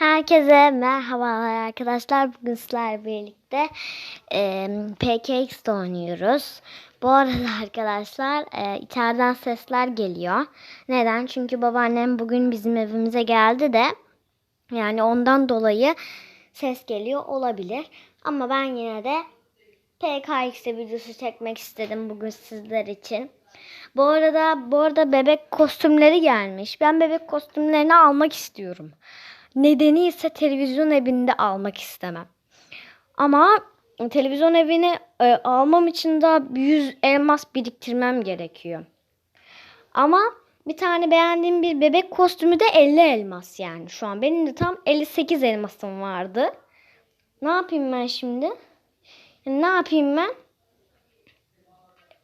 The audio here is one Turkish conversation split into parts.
Herkese merhabalar arkadaşlar. Bugün sizlerle birlikte e, PKX'de oynuyoruz. Bu arada arkadaşlar e, içeriden sesler geliyor. Neden? Çünkü babaannem bugün bizim evimize geldi de yani ondan dolayı ses geliyor olabilir. Ama ben yine de PKX'de videosu çekmek istedim bugün sizler için. Bu arada bu arada bebek kostümleri gelmiş. Ben bebek kostümlerini almak istiyorum. Nedeni ise televizyon evinde almak istemem. Ama televizyon evini e, almam için daha 100 elmas biriktirmem gerekiyor. Ama bir tane beğendiğim bir bebek kostümü de 50 elmas yani şu an. Benim de tam 58 elmasım vardı. Ne yapayım ben şimdi? Ne yapayım ben?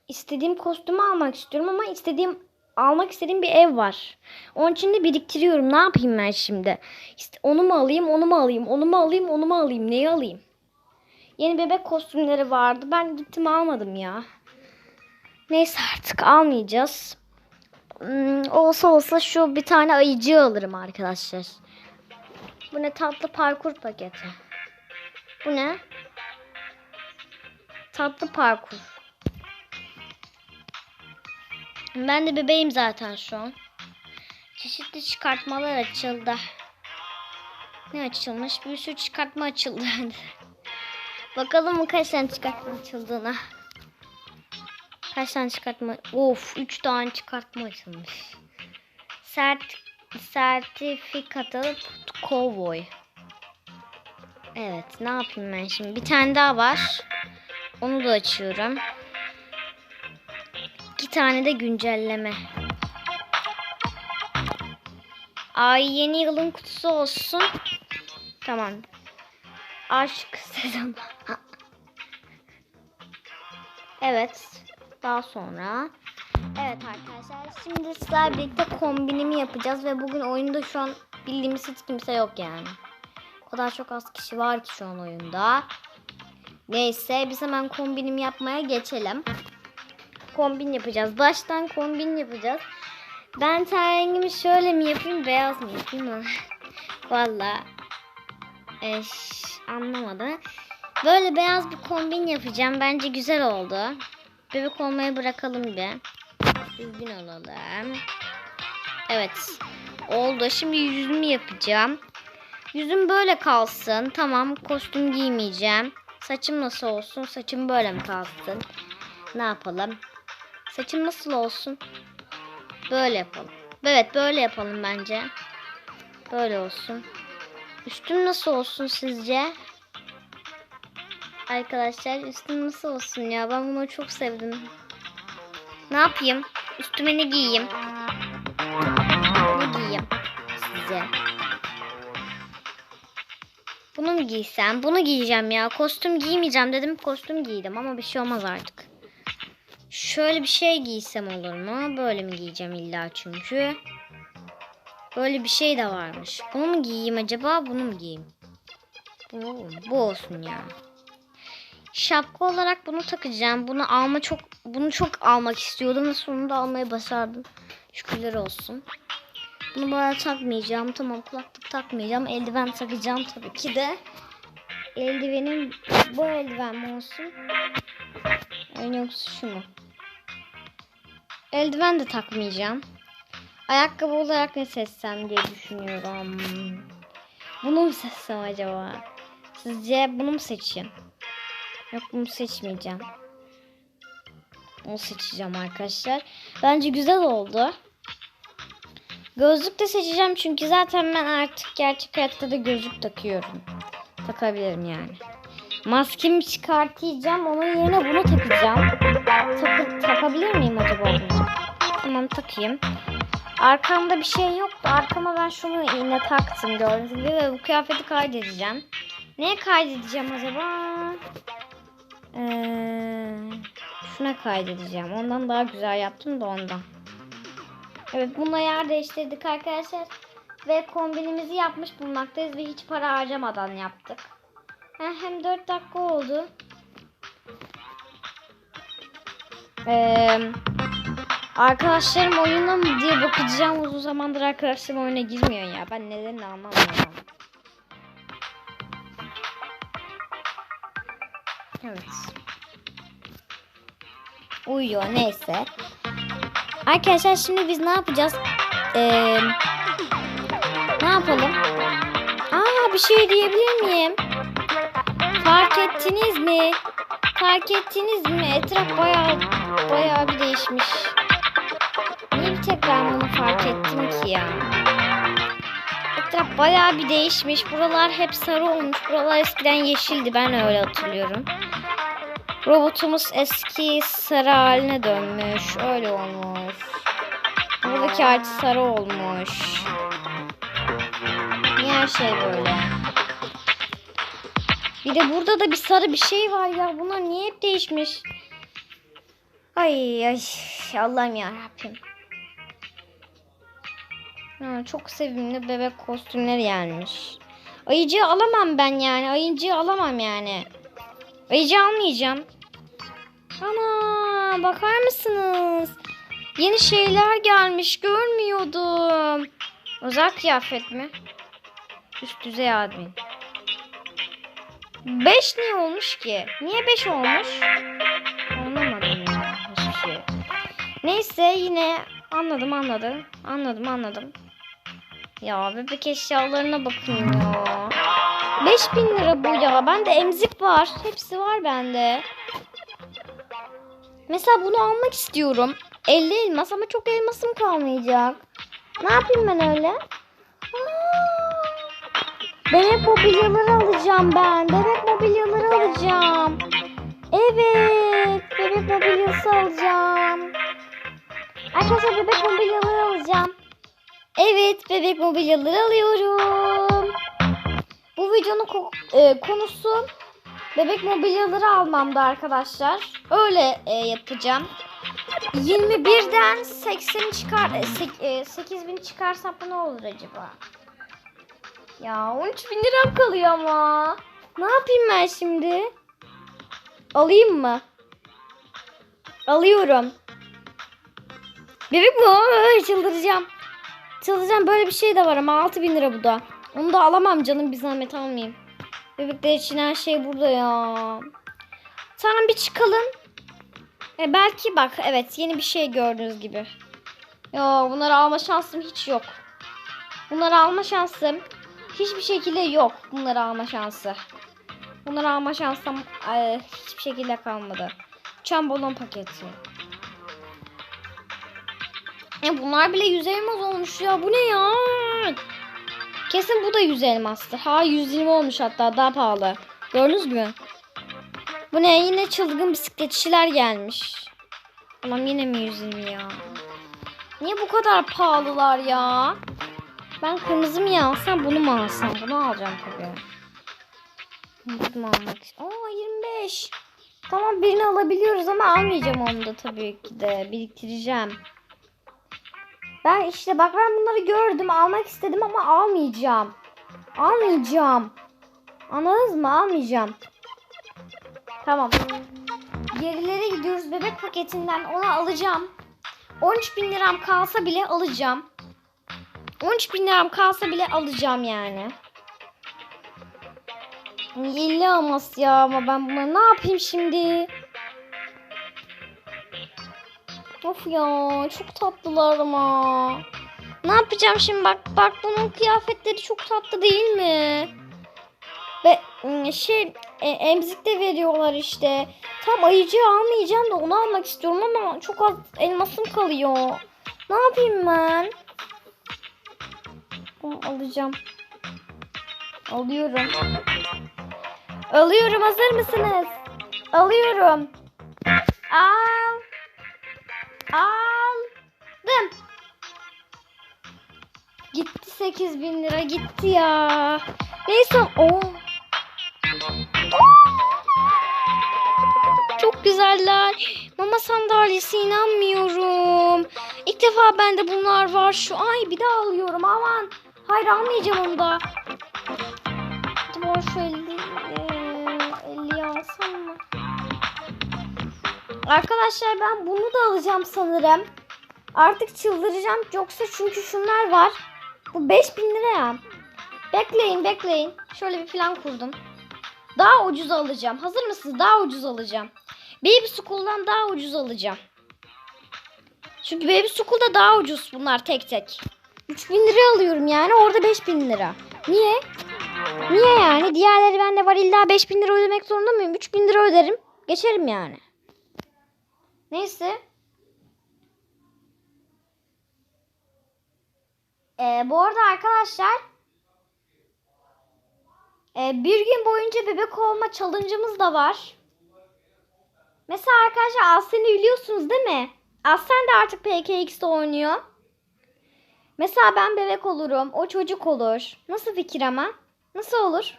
İstediğim kostümü almak istiyorum ama istediğim almak istediğim bir ev var. Onun için de biriktiriyorum. Ne yapayım ben şimdi? İşte onu mu alayım, onu mu alayım, onu mu alayım, onu mu alayım, neyi alayım? Yeni bebek kostümleri vardı. Ben gittim almadım ya. Neyse artık almayacağız. Hmm, olsa olsa şu bir tane ayıcı alırım arkadaşlar. Bu ne tatlı parkur paketi. Bu ne? Tatlı parkur. Ben de bebeğim zaten şu an. Çeşitli çıkartmalar açıldı. Ne açılmış? Bir sürü çıkartma açıldı. Bakalım kaç tane çıkartma açıldığına. Kaç tane çıkartma? Of 3 tane çıkartma açılmış. Sert sertifikalı cowboy. Evet ne yapayım ben şimdi? Bir tane daha var. Onu da açıyorum. İki tane de güncelleme. Ay yeni yılın kutusu olsun. Tamam. Aşk sezonu. evet. Daha sonra. Evet arkadaşlar. Şimdi sizlerle birlikte kombinimi yapacağız. Ve bugün oyunda şu an bildiğimiz hiç kimse yok yani. O kadar çok az kişi var ki şu an oyunda. Neyse biz hemen kombinimi yapmaya geçelim kombin yapacağız. Baştan kombin yapacağız. Ben ten rengimi şöyle mi yapayım, beyaz mı yapayım? Valla eş, anlamadım. Böyle beyaz bir kombin yapacağım. Bence güzel oldu. Bebek olmayı bırakalım bir. Düzgün olalım. Evet. Oldu. Şimdi yüzümü yapacağım. Yüzüm böyle kalsın. Tamam. Kostüm giymeyeceğim. Saçım nasıl olsun? Saçım böyle mi kalsın? Ne yapalım? Saçım nasıl olsun? Böyle yapalım. Evet böyle yapalım bence. Böyle olsun. Üstüm nasıl olsun sizce? Arkadaşlar üstüm nasıl olsun ya? Ben bunu çok sevdim. Ne yapayım? Üstüme ne giyeyim? Ne giyeyim sizce? Bunu mu giysem? Bunu giyeceğim ya. Kostüm giymeyeceğim dedim. Kostüm giydim ama bir şey olmaz artık. Şöyle bir şey giysem olur mu? Böyle mi giyeceğim illa çünkü? Böyle bir şey de varmış. Bunu mu giyeyim acaba? Bunu mu giyeyim? Bu, bu olsun ya. Şapka olarak bunu takacağım. Bunu alma çok bunu çok almak istiyordum ve sonunda almayı başardım. Şükürler olsun. Bunu böyle takmayacağım. Tamam kulaklık takmayacağım. Eldiven takacağım tabii ki de. Eldivenim bu eldiven mi olsun? Yoksa şu mu? Eldiven de takmayacağım. Ayakkabı olarak ne seçsem diye düşünüyorum. Bunu mu seçsem acaba? Sizce bunu mu seçeyim? Yok bunu seçmeyeceğim. Bunu seçeceğim arkadaşlar. Bence güzel oldu. Gözlük de seçeceğim çünkü zaten ben artık gerçek hayatta da gözlük takıyorum. Takabilirim yani. Maskemi çıkartacağım. Onun yerine bunu takacağım. Takı, takabilir miyim acaba bunu? Tamam takayım. Arkamda bir şey yok da arkama ben şunu yine taktım gördüğünüz gibi ve bu kıyafeti kaydedeceğim. Neye kaydedeceğim acaba? Ee, şuna kaydedeceğim. Ondan daha güzel yaptım da ondan. Evet bununla yer değiştirdik arkadaşlar. Ve kombinimizi yapmış bulmaktayız ve hiç para harcamadan yaptık. Ha, hem 4 dakika oldu. Ee, arkadaşlarım oyuna mı diye bakacağım. Uzun zamandır arkadaşlarım oyuna girmiyor ya. Ben nedenini anlamıyorum. Evet. Uyuyor neyse. Arkadaşlar şimdi biz ne yapacağız? Ee, ne yapalım? Aa bir şey diyebilir miyim? Fark ettiniz mi? Fark ettiniz mi? Etraf bayağı bayağı bir değişmiş. Niye bir tek ben bunu fark ettim ki ya? Etraf bayağı bir değişmiş. Buralar hep sarı olmuş. Buralar eskiden yeşildi. Ben öyle hatırlıyorum. Robotumuz eski sarı haline dönmüş. Öyle olmuş. Buradaki ağaç sarı olmuş. Niye her şey böyle? Bir de burada da bir sarı bir şey var ya. Bunlar niye hep değişmiş? Ay ay Allah'ım ya Rabbim. Ha, çok sevimli bebek kostümleri gelmiş. Ayıcığı alamam ben yani. Ayıcığı alamam yani. Ayıcığı almayacağım. Ana bakar mısınız? Yeni şeyler gelmiş görmüyordum. Özel kıyafet mi? Üst düzey admin. 5 niye olmuş ki? Niye 5 olmuş? Anlamadım ya hiçbir şey. Neyse yine anladım anladım. Anladım anladım. Ya bebek eşyalarına bakın ya. 5000 lira bu ya. Bende emzik var. Hepsi var bende. Mesela bunu almak istiyorum. 50 elmas ama çok elmasım kalmayacak. Ne yapayım ben öyle? Aa, bebek mobilyaları alacağım ben. Bebek mobilyaları alacağım. Evet. Bebek mobilyası alacağım. Arkadaşlar bebek mobilyaları alacağım. Evet bebek mobilyaları alıyorum. Bu videonun e, konusu bebek mobilyaları almamda arkadaşlar. Öyle e, yapacağım. 21'den 80 çıkar e, sek- e, 8000 çıkarsam bu ne olur acaba? Ya 13 bin liram kalıyor ama. Ne yapayım ben şimdi? Alayım mı? Alıyorum. Bebek? Ay, çıldıracağım. Çıldıracağım böyle bir şey de var ama 6000 bin lira bu da. Onu da alamam canım bir zahmet almayayım. Bebekler için her şey burada ya. Tamam bir çıkalım. E belki bak evet yeni bir şey gördüğünüz gibi. Yo bunları alma şansım hiç yok. Bunları alma şansım hiçbir şekilde yok. Bunları alma şansı. Bunları alma şansım e, hiçbir şekilde kalmadı. Uçan balon paketi. E bunlar bile 100 elmas olmuş ya. Bu ne ya? Kesin bu da 100 elmastır. Ha 120 olmuş hatta daha pahalı. Gördünüz mü? Bu ne? Yine çılgın bisikletçiler gelmiş. Tamam yine mi 120 ya? Niye bu kadar pahalılar ya? Ben kırmızı mı alsam bunu mu alsam? Bunu alacağım tabii. Bunu almak istiyorum? Aa 25. Tamam birini alabiliyoruz ama almayacağım onu da tabii ki de. Biriktireceğim. Ben işte bak ben bunları gördüm almak istedim ama almayacağım. Almayacağım. Anladınız mı? Almayacağım. Tamam. Gerilere gidiyoruz. Bebek paketinden onu alacağım. 13 bin liram kalsa bile alacağım. 13 bin liram kalsa bile alacağım yani. 50 almaz ya ama ben bunları ne yapayım şimdi? Of ya çok tatlılar ama. Ne yapacağım şimdi bak bak bunun kıyafetleri çok tatlı değil mi? Ve ım, şey e, emzik de veriyorlar işte. Tam ayıcı almayacağım da onu almak istiyorum ama çok az elmasım kalıyor. Ne yapayım ben? Bunu alacağım. Alıyorum. Alıyorum hazır mısınız? Alıyorum. Al. Aldım. Gitti 8 bin lira gitti ya. Neyse. Oo. Çok güzeller. Mama sandalyesi inanmıyorum. İlk defa bende bunlar var şu. Ay bir daha alıyorum aman. Hayır almayacağım onu da. Acaba şu 50, eee, 50 alsam mı? Arkadaşlar ben bunu da alacağım sanırım. Artık çıldıracağım. Yoksa çünkü şunlar var. Bu 5000 lira ya. Bekleyin bekleyin. Şöyle bir plan kurdum. Daha ucuz alacağım. Hazır mısınız? Daha ucuz alacağım. Baby School'dan daha ucuz alacağım. Çünkü Baby School'da daha ucuz bunlar tek tek. 3000 lira alıyorum yani orada 5000 lira. Niye? Niye yani? Diğerleri bende var illa 5000 lira ödemek zorunda mıyım? 3000 lira öderim. Geçerim yani. Neyse. Ee, bu arada arkadaşlar e, bir gün boyunca bebek olma challenge'ımız da var. Mesela arkadaşlar Aslen'i biliyorsunuz değil mi? Aslen de artık PKX'de oynuyor. Mesela ben bebek olurum, o çocuk olur. Nasıl fikir ama? Nasıl olur?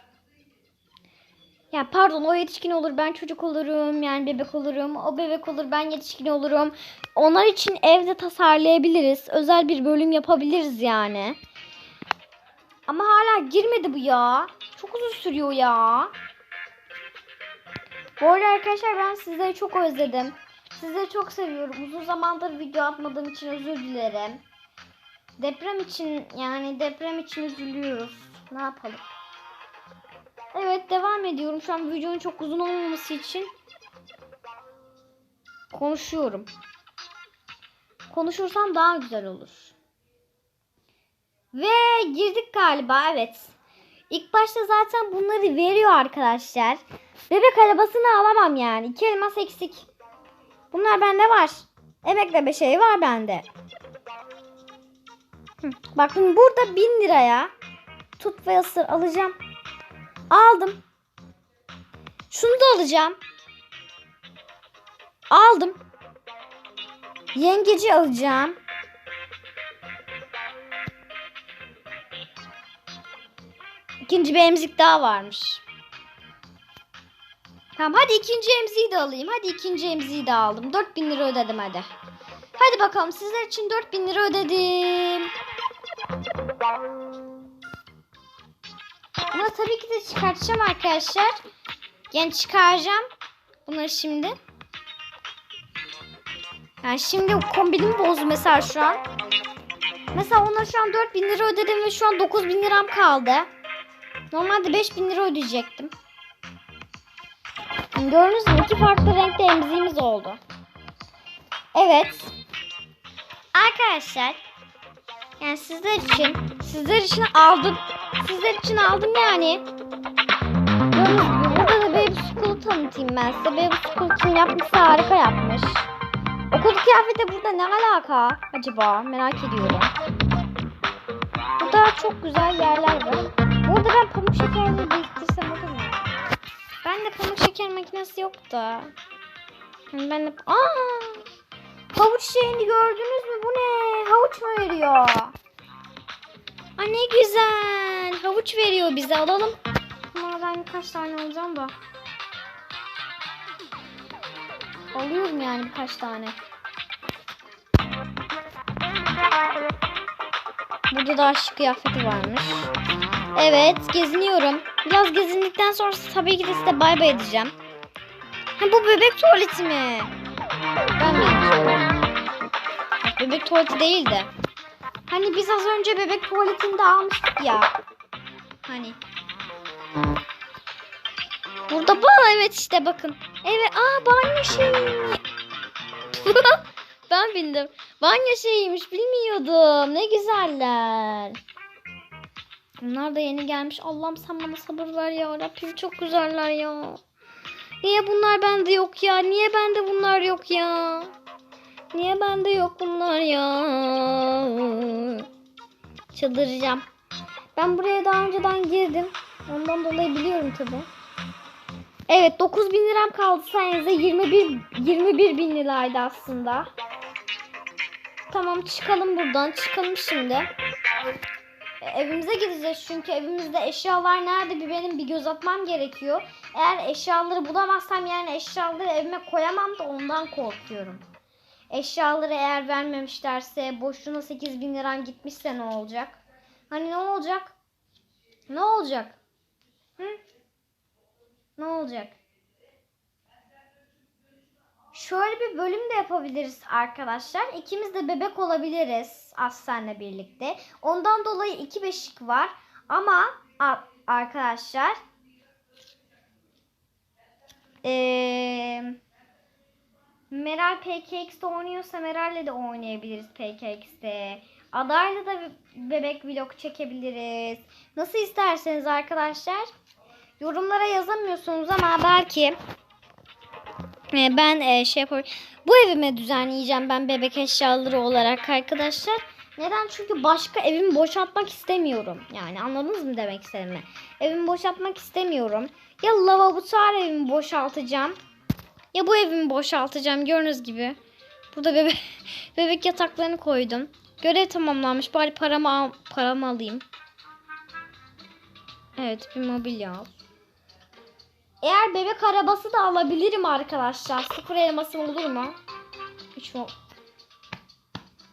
Ya pardon o yetişkin olur ben çocuk olurum yani bebek olurum o bebek olur ben yetişkin olurum. Onlar için evde tasarlayabiliriz özel bir bölüm yapabiliriz yani. Ama hala girmedi bu ya. Çok uzun sürüyor ya. Bu arada arkadaşlar ben sizleri çok özledim. Sizleri çok seviyorum. Uzun zamandır video atmadığım için özür dilerim. Deprem için yani deprem için üzülüyoruz. Ne yapalım? Evet devam ediyorum. Şu an videonun çok uzun olmaması için konuşuyorum. Konuşursam daha güzel olur. Ve girdik galiba evet. İlk başta zaten bunları veriyor arkadaşlar. Bebek arabasını alamam yani. İki elmas eksik. Bunlar bende var. Emekleme şey var bende. Hı. Bakın burada bin liraya tut ve ısır alacağım. Aldım. Şunu da alacağım. Aldım. Yengeci alacağım. İkinci bir emzik daha varmış. Tamam hadi ikinci emziği de alayım. Hadi ikinci emziği de aldım. 4000 lira ödedim hadi. Hadi bakalım sizler için 4000 lira ödedim. Bunu tabii ki de çıkartacağım arkadaşlar. Yani çıkaracağım. Bunları şimdi. Yani şimdi kombinim bozdu mesela şu an. Mesela ona şu an 4000 lira ödedim ve şu an 9000 liram kaldı. Normalde 5000 lira ödeyecektim. Gördüğünüz gibi iki farklı renkte emziğimiz oldu. Evet. Arkadaşlar. Yani sizler için sizler için aldım. Sizler için aldım yani. Burada da Baby School'u tanıtayım ben size. Baby School için yapmışsa harika yapmış. Okul kıyafeti burada ne alaka acaba? Merak ediyorum. Burada çok güzel yerler var. Burada ben pamuk şekerimi biriktirsem olur mu? Ben de pamuk şeker makinesi yok da. Ben de... Aa! Havuç şeyini gördünüz mü? Bu ne? Havuç mu veriyor? Aa ne güzel. Havuç veriyor bize. Alalım. Ama ben birkaç tane alacağım da. Alıyorum yani birkaç tane. Burada da aşk kıyafeti varmış. Evet geziniyorum. Biraz gezindikten sonra tabii ki de size bay bay edeceğim. Ha bu bebek tuvaleti mi? Bebek tuvaleti değil de. Hani biz az önce bebek tuvaletinde almıştık ya. Hani. Burada bu evet işte bakın. Evet aa banyo şeyi. ben bildim. Banyo şeyiymiş bilmiyordum. Ne güzeller. Bunlar da yeni gelmiş. Allah'ım sen bana sabır ver ya. Rabbim çok güzeller ya. Niye bunlar bende yok ya? Niye bende bunlar yok ya? Niye bende yok bunlar ya? Çıldıracağım. Ben buraya daha önceden girdim. Ondan dolayı biliyorum tabi. Evet 9 bin liram kaldı sayenizde 21, 21 bin liraydı aslında. Tamam çıkalım buradan. Çıkalım şimdi. E, Evimize gideceğiz çünkü evimizde eşyalar nerede bir benim bir göz atmam gerekiyor. Eğer eşyaları bulamazsam yani eşyaları evime koyamam da ondan korkuyorum. Eşyaları eğer vermemişlerse boşuna 8 bin liran gitmişse ne olacak? Hani ne olacak? Ne olacak? Hı? Ne olacak? Şöyle bir bölüm de yapabiliriz arkadaşlar. İkimiz de bebek olabiliriz Aslen'le birlikte. Ondan dolayı iki beşik var. Ama arkadaşlar Ee, Meral PKX'de oynuyorsa Meral'le de oynayabiliriz PKX'de. Adayla da bebek vlog çekebiliriz. Nasıl isterseniz arkadaşlar. Yorumlara yazamıyorsunuz ama belki e, ben e, şey yapar bu evime düzenleyeceğim ben bebek eşyaları olarak arkadaşlar. Neden? Çünkü başka evimi boşaltmak istemiyorum. Yani anladınız mı demek istediğimi? Evimi boşaltmak istemiyorum. Ya lavabotuar evimi boşaltacağım. Ya bu evimi boşaltacağım gördüğünüz gibi. Burada bebek, bebek yataklarını koydum. Görev tamamlanmış. Bari paramı, al, paramı alayım. Evet bir mobilya al. Eğer bebek arabası da alabilirim arkadaşlar. Sıfır elmasım olur mu? Hiç mi?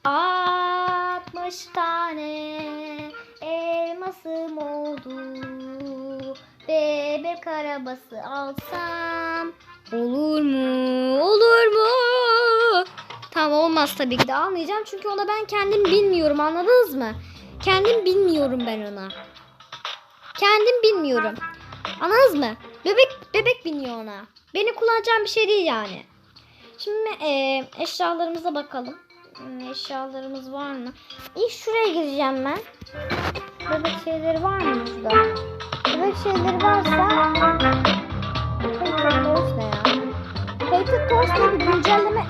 60 tane elmasım oldu. Bebek arabası alsam olur mu? Olur mu? Tamam olmaz tabii ki de almayacağım. Çünkü ona ben kendim bilmiyorum anladınız mı? Kendim bilmiyorum ben ona. Kendim bilmiyorum. Anladınız mı? Bebek bebek biniyor ona. Beni kullanacağım bir şey değil yani. Şimdi e, eşyalarımıza bakalım. Hmm, Eşyalarımız var mı? İlk şuraya gireceğim ben. Bebek şeyleri var mı burada? Bebek şeyleri varsa Painted Toys ne Toys diye bir güncelleme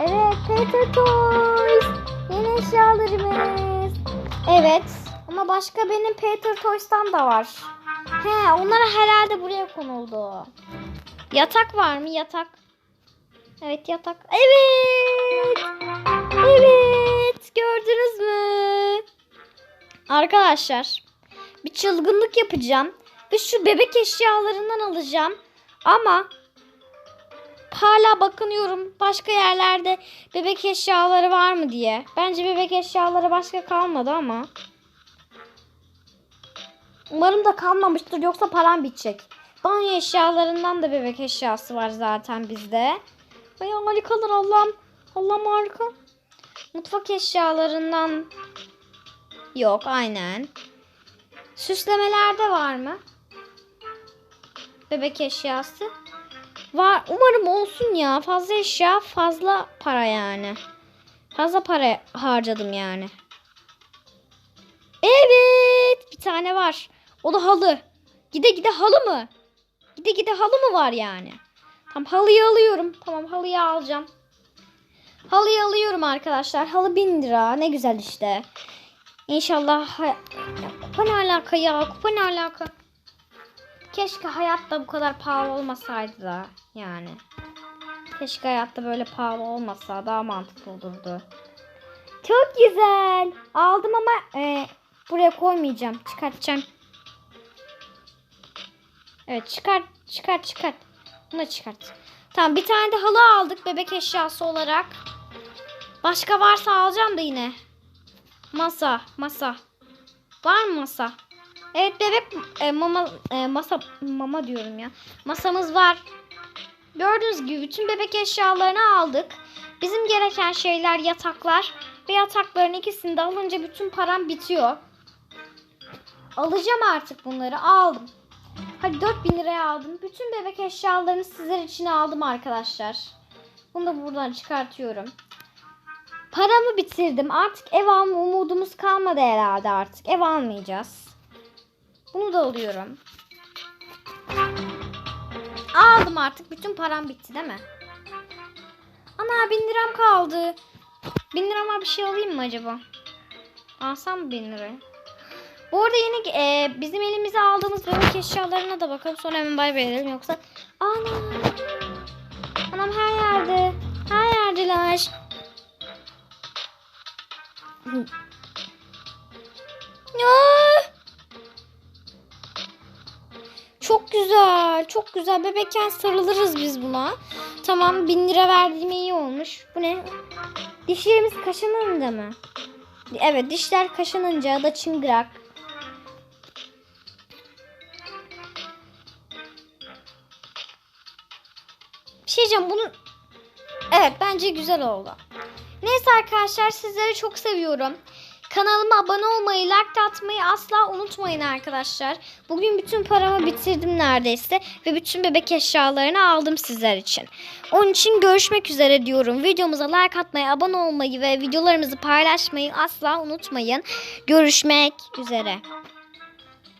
Evet Painted Toys Yeni eşyalarımız Evet ama başka benim Peter Toys'tan da var. He onlar herhalde buraya konuldu. Yatak var mı? Yatak. Evet yatak. Evet. Evet. Gördünüz mü? Arkadaşlar bir çılgınlık yapacağım. Ve şu bebek eşyalarından alacağım. Ama hala bakınıyorum başka yerlerde bebek eşyaları var mı diye. Bence bebek eşyaları başka kalmadı ama. Umarım da kalmamıştır yoksa param bitecek. Banyo eşyalarından da bebek eşyası var zaten bizde. Ay harikalar Allah'ım. Allah'ım harika. Mutfak eşyalarından yok aynen. Süslemelerde var mı? Bebek eşyası. Var. Umarım olsun ya. Fazla eşya fazla para yani. Fazla para harcadım yani. Evet. Bir tane var. O da halı. Gide gide halı mı? Gide gide halı mı var yani? Tamam halıyı alıyorum. Tamam halıyı alacağım. Halıyı alıyorum arkadaşlar. Halı 1000 lira. Ne güzel işte. İnşallah. kupa ne alaka ya? Kupa ne alaka? Keşke hayatta bu kadar pahalı olmasaydı da. Yani. Keşke hayatta böyle pahalı olmasa daha mantıklı olurdu. Çok güzel. Aldım ama e, buraya koymayacağım. Çıkartacağım. Evet çıkart çıkart çıkart. Bunu çıkart. Tamam bir tane de halı aldık bebek eşyası olarak. Başka varsa alacağım da yine. Masa masa. Var mı masa? Evet bebek e, mama e, masa mama diyorum ya. Masamız var. Gördüğünüz gibi bütün bebek eşyalarını aldık. Bizim gereken şeyler yataklar ve yatakların ikisini de alınca bütün param bitiyor. Alacağım artık bunları aldım. Hadi 4000 liraya aldım. Bütün bebek eşyalarını sizler için aldım arkadaşlar. Bunu da buradan çıkartıyorum. Paramı bitirdim. Artık ev alma umudumuz kalmadı herhalde artık. Ev almayacağız. Bunu da alıyorum. Aldım artık. Bütün param bitti değil mi? Ana 1000 liram kaldı. 1000 lirama bir şey alayım mı acaba? Alsam 1000 lirayı? Bu arada yeni e, bizim elimize aldığımız bebek eşyalarına da bakalım. Sonra hemen bay bay edelim. Yoksa ana anam her yerde. Her yerdeler. Ya. Çok güzel. Çok güzel. Bebekken sarılırız biz buna. Tamam bin lira verdiğim iyi olmuş. Bu ne? Dişlerimiz kaşınınca mı? Evet dişler kaşınınca da çıngırak. Bir şey diyeceğim bunun... Evet bence güzel oldu. Neyse arkadaşlar sizleri çok seviyorum. Kanalıma abone olmayı, like atmayı asla unutmayın arkadaşlar. Bugün bütün paramı bitirdim neredeyse ve bütün bebek eşyalarını aldım sizler için. Onun için görüşmek üzere diyorum. Videomuza like atmayı, abone olmayı ve videolarımızı paylaşmayı asla unutmayın. Görüşmek üzere.